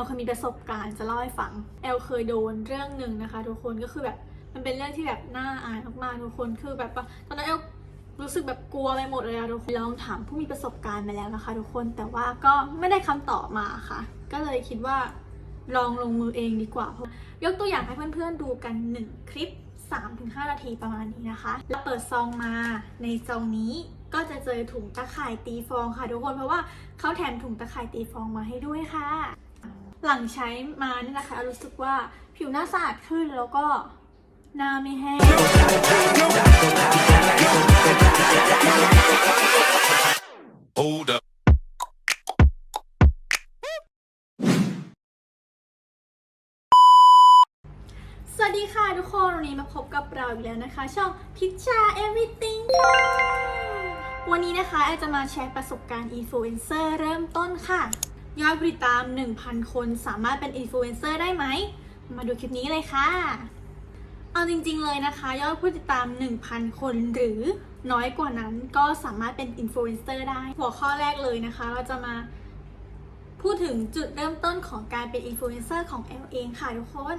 ลเคยมีประสบการณ์จะเล่าให้ฟัง แอลเคยโดนเรื่องหนึ่งนะคะ ทุกคนก็คือแบบมันเป็นเรื่องที่แบบน่าอายมากๆทุกคนคือแบบว่าตอนนั้นแอลรู้สึกแบบกลัวไปหมดเลยอะทุกคนลองถามผู้มีประสบการณ์ไปแล้วนะคะ ทุกคนแต่ว่าก็ไม่ได้คำตอบมาค่ะ ก็เลยคิดว่าลองลงมือเองดีกว่าเพราะยกตัวอย่างให้เพื่อนๆดูกันหนึ่งคลิป 3-5 นาทีประมาณนี้นะคะ แล้วเปิดซองมาในซองนี้ก็จะเจอถุงตะข่ายตีฟองค่ะทุกคนเพราะว่าเขาแถมถุงตะข่ายตีฟองมาให้ด้วยค่ะ หลังใช้มานี่นะคะ รู้สึกว่าผิวหน้าสะอาดขึ้นแล้วก็หน้าไม่แห้ง Hold up. สวัสดีค่ะทุกคนวันนี้มาพบกับเราอีกแล้วนะคะ ช่องพิชชา everything ค่ะ วันนี้นะคะแอลจะมาแชร์ประสบการณ์อินฟลูเอนเซอร์เริ่มต้นค่ะ ยอดผู้ติดตาม 1,000 คนสามารถเป็นอินฟลูเอนเซอร์ได้ไหม มาดูคลิปนี้เลยค่ะ เอาจริงๆเลยนะคะ ยอดผู้ติดตาม 1,000 คนหรือน้อยกว่านั้นก็สามารถเป็นอินฟลูเอนเซอร์ได้ หัวข้อแรกเลยนะคะ เราจะมาพูดถึงจุดเริ่มต้นของการเป็นอินฟลูเอนเซอร์ของแอลเองค่ะทุกคน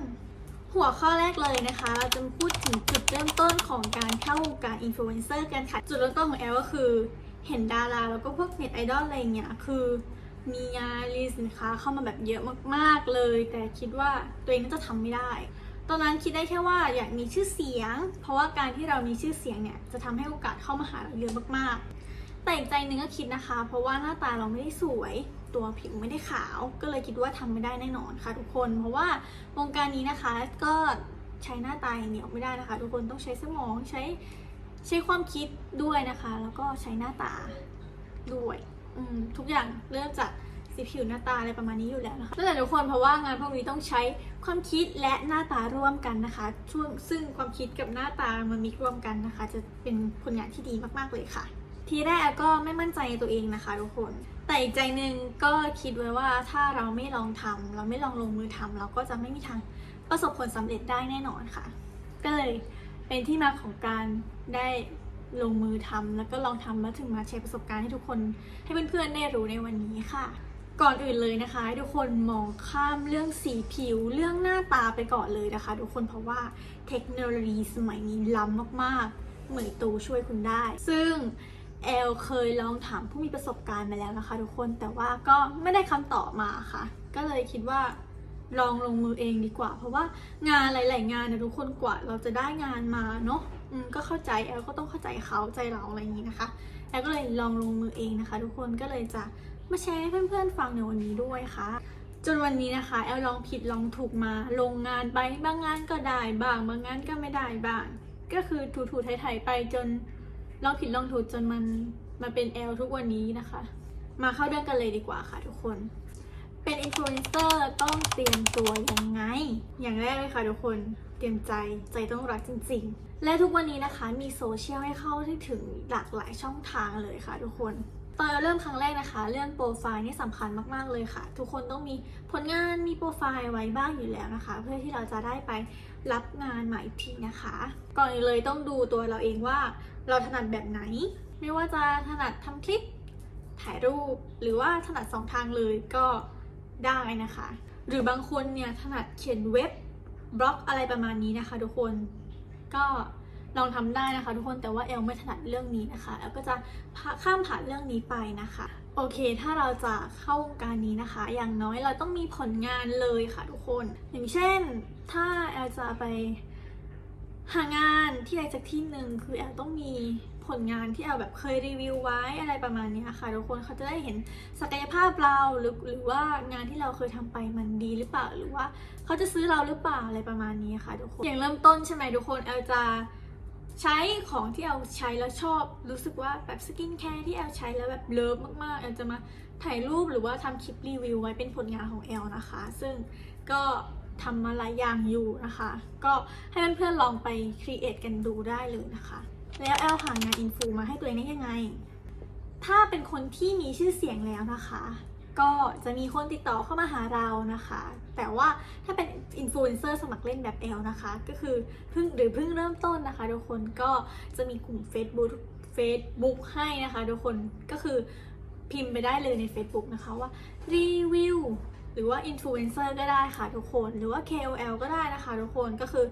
หัวข้อแรกเลยนะคะ เราจะมาพูดถึงจุดเริ่มต้นของการเข้าวงการอินฟลูเอนเซอร์กันค่ะ จุดเริ่มต้นของแอลก็คือ เห็นดาราแล้วก็พวกเน็ตไอดอลอะไรเงี้ยคือ มีงานรีสินค้าเข้ามาแบบเยอะมากๆเลย แต่คิดว่าตัวเองน่าจะทำไม่ได้ ตอนนั้นคิดได้แค่ว่าอยากมีชื่อเสียง เพราะว่าการที่เรามีชื่อเสียงเนี่ยจะทำให้โอกาสเข้ามาหาเราเยอะมากๆ แต่อีกใจหนึงก็คิดนะคะ เพราะว่าหน้าตาเราไม่ได้สวยตัวผิวไม่ได้ขาว ก็เลยคิดว่าทำไม่ได้แน่นอนค่ะทุกคน เพราะว่าวงการนี้นะคะก็ใช้หน้าตาอย่างเดียวไม่ได้นะคะ ทุกคนต้องใช้สมองใช้ใช้ความคิดด้วยนะคะ แล้วก็ใช้หน้าตาด้วย ทุกอย่างเริ่มจากสีผิวหน้าตาอะไรประมาณนี้อยู่แล้วนะคะนั่นแหละทุกคนเพราะว่างานพวกนี้ต้องใช้ความคิดและหน้าตาร่วมกันนะคะ ช่วงซึ่งความคิดกับหน้าตามันมิกรวมกันนะคะ จะเป็นผลงานที่ดีมากๆเลยค่ะ ทีแรกแอลก็ไม่มั่นใจในตัวเองนะคะทุกคน แต่อีกใจหนึ่งก็คิดไว้ว่าถ้าเราไม่ลองทำเราไม่ลองลงมือทำเราก็จะไม่มีทางประสบผลสำเร็จได้แน่นอนค่ะ ก็เลยเป็นที่มาของการได้ ลงมือทำแล้วก็ลองทำแล้วถึงมาแชร์ประสบการณ์ให้ทุกคนให้เพื่อนๆได้รู้ในวันนี้ค่ะ ก่อนอื่นเลยนะคะให้ทุกคนมองข้ามเรื่องสีผิว เรื่องหน้าตาไปก่อนเลยนะคะ ทุกคนเพราะว่าเทคโนโลยีสมัยนี้ล้ำมากๆ เหมยตูช่วยคุณได้ ซึ่งแอลเคยลองถามผู้มีประสบการณ์มาแล้วนะคะ ทุกคนแต่ว่าก็ไม่ได้คำตอบมาค่ะ ก็เลยคิดว่า ลองลงมือเองดีกว่า เพราะว่างานหลาย ๆ งานเนี่ยทุกคนกว่าเราจะได้งานมาเนาะอืมก็เข้าใจแอลก็ต้องเข้าใจเขาใจเราอะไรอย่างนี้นะคะแอลก็เลยลองลงมือเองนะคะ ทุกคนก็เลยจะมาแชร์ให้เพื่อน ๆ ฟังในวันนี้ด้วยค่ะจนวันนี้นะคะแอลลองผิดลองถูกมาลงงานไปบางงานก็ได้บ้างบางงานก็ไม่ได้บ้าง ก็คือถูๆไถๆไปจนลองผิดลองถูกจนมันมาเป็นแอลทุกวันนี้นะคะ มาเข้าเรื่องกันเลยดีกว่าค่ะทุกคน เป็นอินฟลูเอนเซอร์ต้องเตรียมตัวยังไง อย่างแรกเลยค่ะทุกคนเตรียมใจใจต้องรักจริง ๆ และทุกวันนี้นะคะมีโซเชียลให้เข้าได้ถึงหลากหลายช่องทางเลยค่ะทุกคนตอนเราเริ่มครั้งแรกนะคะ เรื่องโปรไฟล์นี่สำคัญมาก ๆ เลยค่ะ ทุกคนต้องมีผลงานมีโปรไฟล์ไว้บ้างอยู่แล้วนะคะ เพื่อที่เราจะได้ไปรับงานใหม่อีกทีนะคะ ก่อนอื่นเลยต้องดูตัวเราเองว่าเราถนัดแบบไหน ไม่ว่าจะถนัดทำคลิปถ่ายรูปหรือว่าถนัดสองทางเลยก็ ได้นะคะ หรือบางคนเนี่ยถนัดเขียนเว็บบล็อกอะไรประมาณนี้นะคะ ทุกคนก็ลองทำได้นะคะ ทุกคนแต่ว่าแอลไม่ถนัดเรื่องนี้นะคะแอลก็จะข้ามผ่านเรื่องนี้ไปนะคะ โอเค ถ้าเราจะเข้าวงการนี้นะคะ อย่างน้อยเราต้องมีผลงานเลยค่ะทุกคน อย่างเช่น ถ้าแอลจะไปหางานที่ใดสักที่หนึ่งคือแอลต้องมี ผลงานที่แอลแบบเคยรีวิวไว้อะไรประมาณนี้ค่ะทุกคนเขาจะได้เห็นศักยภาพเราหรือหรือว่างานที่เราเคยทำไปมันดีหรือเปล่าหรือว่าเขาจะซื้อเราหรือเปล่าอะไรประมาณนี้ค่ะทุกคนอย่างเริ่มต้นใช่ไหมทุกคนแอลจะใช้ของที่แอลใช้แล้วชอบรู้สึกว่าแบบสกินแคร์ที่แอลใช้แล้วแบบเลิฟมากๆแอลจะมาถ่ายรูปหรือว่าทำคลิปรีวิวไว้เป็นผลงานของแอลนะคะ ซึ่งก็ทำมาหลายอย่างอยู่นะคะ ก็ให้เพื่อนๆลองไปครีเอทกันดูได้เลยนะคะ แล้วแอลหางานอินฟูมาให้ตัวเองได้ยังไง ถ้าเป็นคนที่มีชื่อเสียงแล้วนะคะ ก็จะมีคนติดต่อเข้ามาหาเรานะคะ แต่ว่าถ้าเป็นอินฟลูเอนเซอร์สมัครเล่นแบบแอลนะคะ ก็คือเพิ่งหรือเพิ่งเริ่มต้นนะคะ ทุกคนก็จะมีกลุ่ม Facebook Facebook ให้นะคะทุกคนก็คือพิมพ์ไปได้เลยใน Facebook นะคะว่ารีวิวหรือว่าอินฟลูเอนเซอร์ก็ได้ค่ะทุกคน หรือว่า KOL ก็ได้นะคะทุกคนก็คือ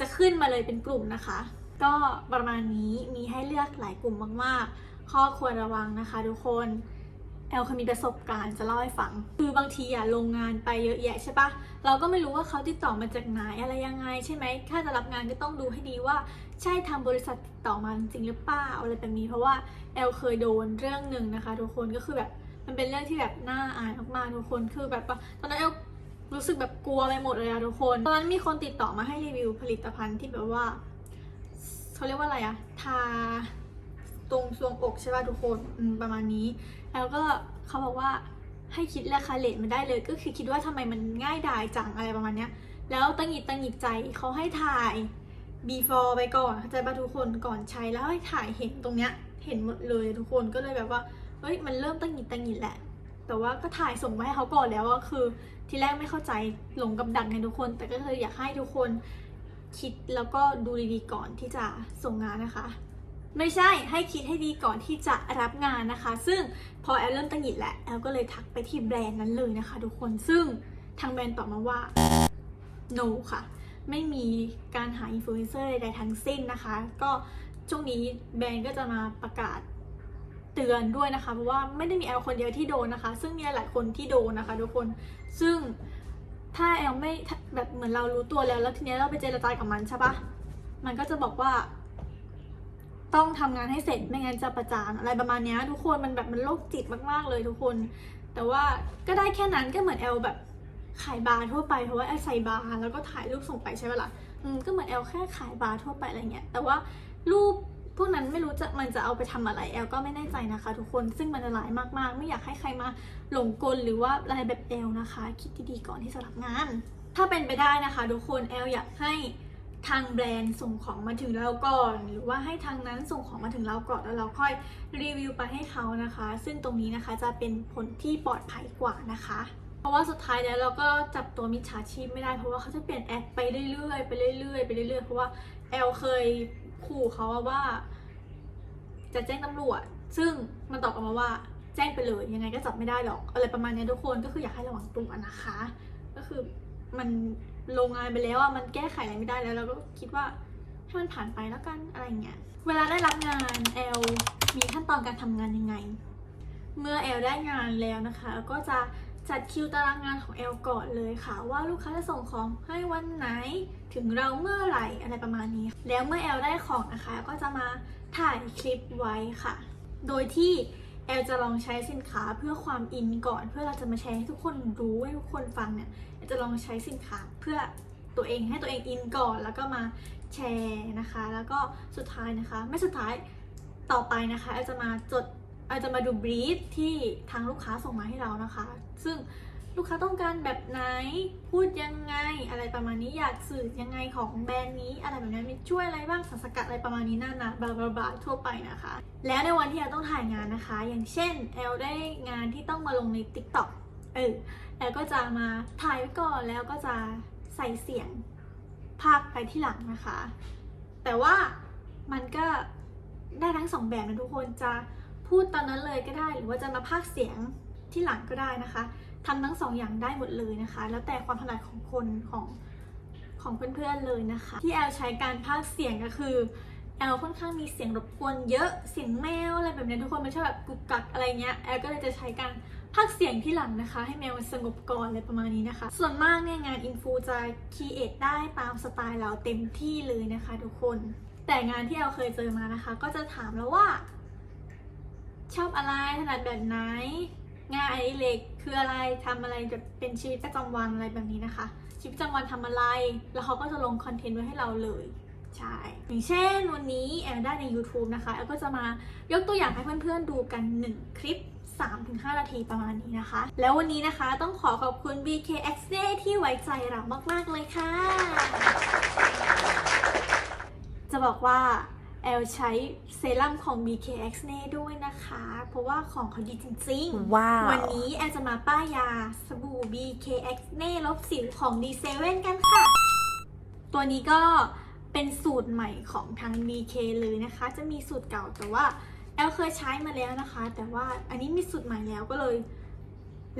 จะขึ้นมาเลยเป็นกลุ่มนะคะ ก็ประมาณนี้มีให้เลือกหลายกลุ่มมากๆ ข้อควรระวังนะคะทุกคนแอลเคยมีประสบการณ์จะเล่าให้ฟัง คือบางทีอะลงงานไปเยอะแยะใช่ปะเราก็ไม่รู้ว่าเขาติดต่อมาจากไหนอะไรยังไง ใช่ไหมถ้าจะรับงานก็ต้องดูให้ดีว่า ใช่ทางบริษัทติดต่อมาจริงหรือเปล่าอะไรแบบนี้เพราะว่าแอลเคยโดนเรื่องหนึ่งนะคะ ทุกคนก็คือแบบมันเป็นเรื่องที่แบบน่าอายมากๆทุกคนคือแบบตอนนั้นแอลรู้สึกแบบกลัวไปหมดเลยอะทุกคนตอนนั้นมีคนติดต่อมาให้รีวิวผลิตภัณฑ์ที่แบบว่า เขาเรียกว่าอะไรอะทาตรงทรวงอกใช่ป่ะทุกคนประมาณนี้ แล้วก็เขาบอกว่าให้คิดราคาเลทมันได้เลย ก็คือคิดว่าทำไมมันง่ายดายจังอะไรประมาณเนี้ย แล้วตังหงิดตังหงิดใจเขาให้ถ่าย before ไปก่อนเข้าใจป่ะทุกคนก่อนใช้แล้วให้ถ่ายเห็นตรงเนี้ย เห็นหมดเลยทุกคนก็เลยแบบว่าเฮ้ยมันเริ่มตังหงิดตังหงิดแหละ แต่ว่าก็ถ่ายส่งมาให้เขาก่อนแล้วก็คือ ทีแรกไม่เข้าใจหลงกับดักไงทุกคน แต่ก็คืออยากให้ทุกคน คิดแล้วก็ดูดีๆก่อนที่จะส่งงานนะคะ ไม่ใช่ให้คิดให้ดีก่อนที่จะรับงานนะคะ ซึ่งพอแอลเริ่มตังหิดแหละแอลก็เลยทักไปที่แบรนด์นั้นเลยนะคะ ทุกคนซึ่งทางแบรนด์ตอบมาว่า no ค่ะ ไม่มีการหาอินฟลูเอนเซอร์ใดๆทั้งสิ้นนะคะ ก็ช่วงนี้แบรนด์ก็จะมาประกาศเตือนด้วยนะคะ เพราะว่าไม่ได้มีแอลคนเดียวที่โดนนะคะ ซึ่งมีหลายคนที่โดนนะคะ ทุกคนซึ่ง ถ้าแอลไม่แบบเหมือนเรารู้ตัวแล้ว แล้วทีเนี้ยเราไปเจรจากับมันใช่ปะมันก็จะบอกว่า ต้องทำงานให้เสร็จไม่งั้นจะประจานอะไรประมาณเนี้ย ทุกคนมันแบบมันโรคจิตมากๆเลยทุกคน แต่ว่าก็ได้แค่นั้นก็เหมือนแอลแบบขายบาร์ทั่วไปเพราะว่าแอลใส่บาร์แล้วก็ถ่ายรูปส่งไปใช่ไหมล่ะอืมก็เหมือนแอลแค่ขายบาร์ทั่วไปอะไรเงี้ยแต่ว่ารูป วกนั้นไม่รู้จะมันจะเอาไปทำอะไรแอลก็ไม่แน่ใจนะคะ ทุกคนซึ่งมันอันตรายมากๆ ไม่อยากให้ใครมาหลงกลหรือว่าอะไรแบบแอลนะคะ คิดดีๆก่อนที่จะรับงาน ถ้าเป็นไปได้นะคะ ทุกคนแอลอยากให้ทางแบรนด์ส่งของมาถึงเราก่อน หรือว่าให้ทางนั้นส่งของมาถึงเราก่อนแล้วเราค่อยรีวิวไปให้เขานะคะ ซึ่งตรงนี้นะคะจะเป็นผลที่ปลอดภัยกว่านะคะ เพราะว่าสุดท้ายแล้วเราก็จับตัวมิจฉาชีพไม่ได้เพราะว่าเขาจะเปลี่ยนแอปไปเรื่อยๆไปเรื่อยๆไปเรื่อยๆเพราะว่าแอลเคย ขู่เขาว่า จะแจ้งตำรวจ ซึ่งมันตอบกลับมาว่า แจ้งไปเลยยังไงก็จับไม่ได้หรอกอะไรประมาณนี้ทุกคนก็คืออยากให้ระวังตัวนะคะ ก็คือมันโรงงานไปแล้วอะมันแก้ไขอะไรไม่ได้แล้วเราก็คิดว่าให้มันผ่านไปแล้วกันอะไรเงี้ย เวลาได้รับงานแอลมีขั้นตอนการทำงานยังไง เมื่อแอลได้งานแล้วนะคะก็จะ จัดคิวตารางงานของแอลก่อนเลยค่ะ ว่าลูกค้าจะส่งของให้วันไหนถึงเราเมื่อไหร่อะไรประมาณนี้ แล้วเมื่อแอลได้ของนะคะ ก็จะมาถ่ายคลิปไว้ค่ะ โดยที่แอลจะลองใช้สินค้าเพื่อความอินก่อน เพื่อเราจะมาแชร์ให้ทุกคนรู้ให้ทุกคนฟังเนี่ยจะลองใช้สินค้าเพื่อตัวเองให้ตัวเองอินก่อน แล้วก็มาแชร์นะคะ แล้วก็สุดท้ายนะคะ ไม่สุดท้ายต่อไปนะคะแอาจจะมาจด อาจจะมาดูบรีฟที่ทางลูกค้าส่งมาให้เรานะคะ ซึ่งลูกค้าต้องการแบบไหนพูดยังไง อะไรประมาณนี้อยากสื่อยังไงของแบรนด์นี้ อะไรแบบนี้มีช่วยอะไรบ้างสารสกัดอะไรประมาณนี้น่านะบลาบลาบลาทั่วไปนะคะ แล้วในวันที่แอลต้องถ่ายงานนะคะ อย่างเช่นแอลได้งานที่ต้องมาลงใน TikTok เออแอลก็จะมาถ่ายไว้ก่อนแล้วก็จะใส่เสียงภาคไปที่หลังนะคะ แต่ว่ามันก็ได้ทั้งสองแบบนะทุกคนจะ พูดตอนนั้นเลยก็ได้ หรือว่าจะมาภาคเสียงที่หลังก็ได้นะคะทำทั้งสองอย่างได้หมดเลยนะคะ แล้วแต่ความถนัดของคนของของเพื่อนๆเลยนะคะ ที่แอลใช้การภาคเสียงก็คือแอลค่อนข้างมีเสียงรบกวนเยอะเสียงแมวอะไรแบบนี้ทุกคนมันชอบแบบกุกกักอะไรเงี้ยแอลก็เลยจะใช้การภาคเสียงที่หลังนะคะ ให้แมวมันสงบก่อนอะไรประมาณนี้นะคะ ส่วนมากเนี่ยงานอินฟูจะคีเอทได้ตามสไตล์เราเต็มที่เลยนะคะ ทุกคน แต่งานที่เราเคยเจอมานะคะ ก็จะถามแล้วว่า ชอบอะไรถนัดแบบไหน งานอดิเรกคืออะไรทำอะไรเป็นชีวิตประจำวันอะไรแบบนี้นะคะ ชีวิตประจำวันทำอะไร แล้วเขาก็จะลงคอนเทนต์ไว้ให้เราเลยใช่อย่างเช่นวันนี้แอลได้ใน YouTube นะคะแอลก็จะมายกตัวอย่างให้เพื่อนๆดูกัน 1 คลิป 3-5 นาทีประมาณนี้นะคะ แล้ววันนี้นะคะต้องขอขอบคุณ BKX Day ที่ไว้ใจเรามากๆเลยค่ะ จะบอกว่า แอลใช้เซรั่มของ BKX Day ด้วยนะคะ เพราะว่าของเขาดีจริงๆ ว้าว วันนี้แอลจะมาป้ายยาสบู่ BKX เน่ลบสิวของ D7 กันค่ะ ตัวนี้ก็เป็นสูตรใหม่ของทาง BK เลยนะคะ จะมีสูตรเก่าแต่ว่าแอลเคยใช้มาแล้วนะคะ แต่ว่าอันนี้มีสูตรใหม่แล้วก็เลย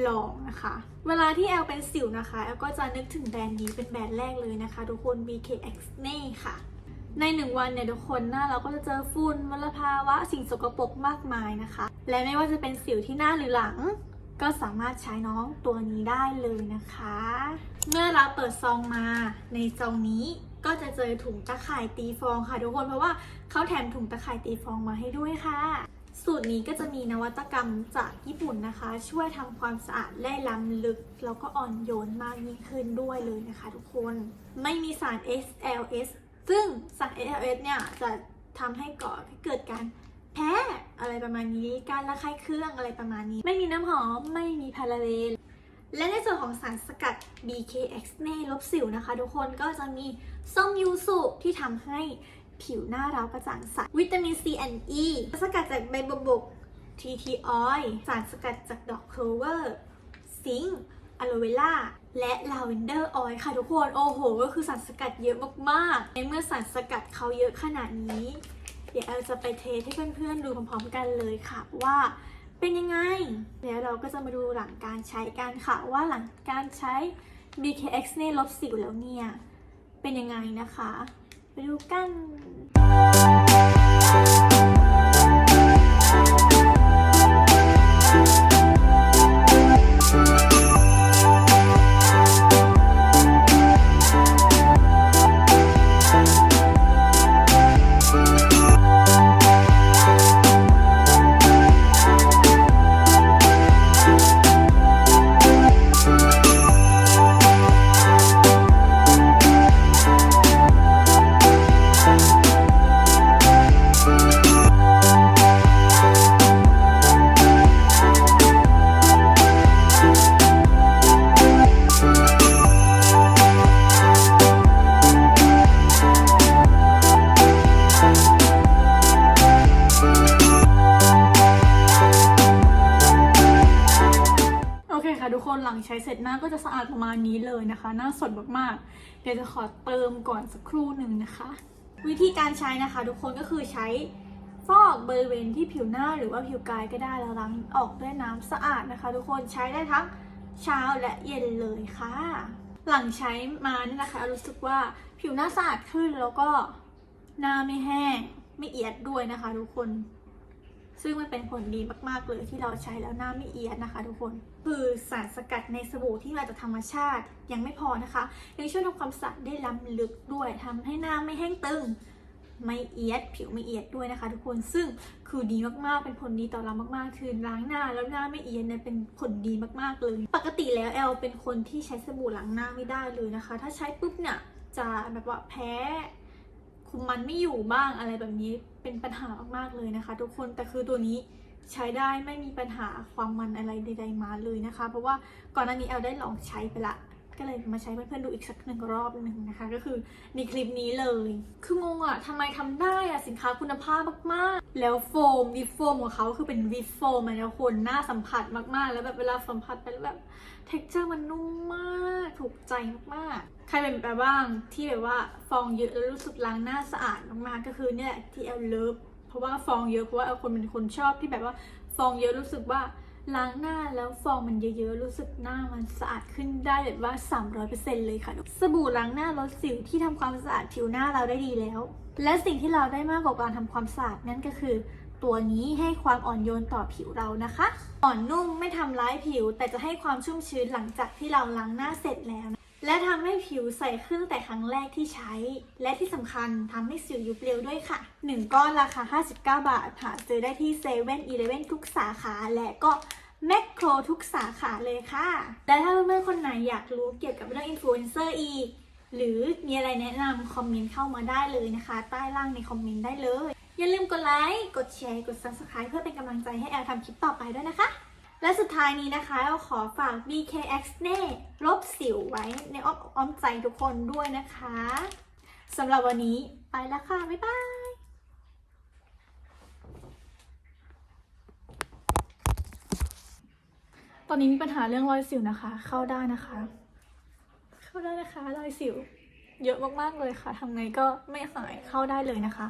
ลองนะคะ เวลาที่แอลเป็นสิวนะคะ แอลก็จะนึกถึงแบรนด์นี้เป็นแบรนด์แรกเลยนะคะ ทุกคน BK Acne ค่ะ ในหนึ่งวันเนี่ยทุกคนหน้าเราก็จะเจอฝุ่นมลภาวะสิ่งสกปรกมากมายนะคะ และไม่ว่าจะเป็นสิวที่หน้าหรือหลัง ก็สามารถใช้น้องตัวนี้ได้เลยนะคะ เมื่อเราเปิดซองมาในซองนี้ก็จะเจอถุงตะข่ายตีฟองค่ะทุกคนเพราะว่าเขาแถมถุงตะข่ายตีฟองมาให้ด้วยค่ะ สูตรนี้ก็จะมีนวัตกรรมจากญี่ปุ่นนะคะ ช่วยทำความสะอาดและล้ำลึก แล้วก็อ่อนโยนมากยิ่งขึ้นด้วยเลยนะคะ ทุกคนไม่มีสาร SLS ซึ่งสาร SLS เนี่ยจะทำให้ก่อให้เกิดการแพ้อะไรประมาณนี้ การระคายเคืองอะไรประมาณนี้ ไม่มีน้ำหอม ไม่มีพาราเรนและในส่วนของสารสกัด BKX เน่ลบสิวนะคะ ทุกคนก็จะมีส้มยูสุที่ทำให้ผิวหน้าเรากระจ่างใส วิตามิน C and E สกัดจากใบบวบก TT oil สารสกัดจากดอกโคลเวอร์ ซิงค์อะโลเวล่า และลาเวนเดอร์ออยล์ค่ะทุกคน โอ้โห ก็คือสารสกัดเยอะมากๆ ในเมื่อสารสกัดเขาเยอะขนาดนี้ เดี๋ยวเราจะไปเทสให้เพื่อนๆดูพร้อมๆกันเลยค่ะว่าเป็นยังไง แล้วเราก็จะมาดูหลังการใช้กันค่ะว่าหลังการใช้ BKX เน่ลบสิวแล้วเนี่ย เป็นยังไงนะคะ ไปดูกัน ใช้เสร็จหน้าก็จะสะอาดประมาณนี้เลยนะคะ หน้าสดมากๆ เดี๋ยวจะขอเติมก่อนสักครู่หนึ่งนะคะ วิธีการใช้นะคะทุกคนก็คือใช้ฟอกบริเวณที่ผิวหน้าหรือว่าผิวกายก็ได้แล้วล้างออกด้วยน้ำสะอาดนะคะ ทุกคนใช้ได้ทั้งเช้าและเย็นเลยค่ะ หลังใช้มานี่นะคะ รู้สึกว่าผิวหน้าสะอาดขึ้นแล้วก็หน้าไม่แห้งไม่เอียดด้วยนะคะ ทุกคน ซึ่งมันเป็นผลดีมากๆเลยที่เราใช้แล้วหน้าไม่เอียดนะคะทุกคน คือสารสกัดในสบู่ที่มาจากธรรมชาติยังไม่พอนะคะ ยังช่วยทำความสะอาดได้ล้ำลึกด้วยทำให้หน้าไม่แห้งตึงไม่เอียด ผิวไม่เอียดด้วยนะคะ ทุกคนซึ่งคือดีมากๆ เป็นผลดีต่อเรามากๆ คือล้างหน้าแล้วหน้าไม่เอียดเนี่ยเป็นผลดีมากๆเลย ปกติแล้วแอลเป็นคนที่ใช้สบู่ล้างหน้าไม่ได้เลยนะคะ ถ้าใช้ปุ๊บเนี่ยจะแบบว่าแพ้ คุมมันไม่อยู่บ้างอะไรแบบนี้เป็นปัญหามากๆเลยนะคะ ทุกคนแต่คือตัวนี้ใช้ได้ไม่มีปัญหาความมันอะไรใดๆมาเลยนะคะ เพราะว่าก่อนหน้านี้แอลได้ลองใช้ไปละก็เลยมาใช้เพื่อนๆดูอีกสักหนึ่งรอบหนึ่งนะคะ ก็คือในคลิปนี้เลย คืองงอะทำไมทำได้อะสินค้าคุณภาพมากๆ แล้วโฟมวิปโฟมของเขาคือเป็นวิปโฟมอะนะคนหน้าสัมผัสมากๆ แล้วแบบเวลาสัมผัสไปแล้วแบบเท็กเจอร์มันนุ่มมาก ถูกใจมากๆ ใครเป็นแบบบ้างที่แบบว่าฟองเยอะแล้วรู้สึกล้างหน้าสะอาดมากๆก็คือเนี่ยที่แอลเลิฟเพราะว่าฟองเยอะเพราะว่าแอลคนเป็นคนชอบที่แบบว่าฟองเยอะรู้สึกว่าล้างหน้าแล้วฟองมันเยอะๆ รู้สึกหน้ามันสะอาดขึ้นได้แบบว่า 300%เลยค่ะ สบู่ล้างหน้าลดสิวที่ทำความสะอาดผิวหน้าเราได้ดีแล้ว และสิ่งที่เราได้มากกว่าการทำความสะอาดนั่นก็คือ ตัวนี้ให้ความอ่อนโยนต่อผิวเรานะคะ อ่อนนุ่มไม่ทำร้ายผิว แต่จะให้ความชุ่มชื้นหลังจากที่เราล้างหน้าเสร็จแล้วนะ และทำให้ผิวใสขึ้นแต่ครั้งแรกที่ใช้ และที่สำคัญทำให้สิวยุบเร็วด้วยค่ะ 1 ก้อนราคา 59 บาทหาซื้อได้ที่เซเว่นอีเลเว่นทุกสาขาและก็แมคโครทุกสาขาเลยค่ะ และถ้าเพื่อนๆคนไหนอยากรู้เกี่ยวกับเรื่องอินฟลูเอนเซอร์อีก หรือมีอะไรแนะนำคอมเมนต์เข้ามาได้เลยนะคะ ใต้ล่างในคอมเมนต์ได้เลย อย่าลืมกดไลค์ กดแชร์ กด subscribe เพื่อเป็นกำลังใจให้แอลทำคลิปต่อไปด้วยนะคะ และสุดท้ายนี้นะคะเราขอฝาก BKX เน่ลบสิวไว้ในอ้อมอ้อมใจทุกคนด้วยนะคะสำหรับวันนี้ไปแล้วค่ะ บ๊ายบายตอนนี้มีปัญหาเรื่องรอยสิวนะคะ เข้าได้นะคะ เข้าได้นะคะรอยสิว เยอะมากๆเลยค่ะทำไงก็ไม่หายเข้าได้เลยนะคะ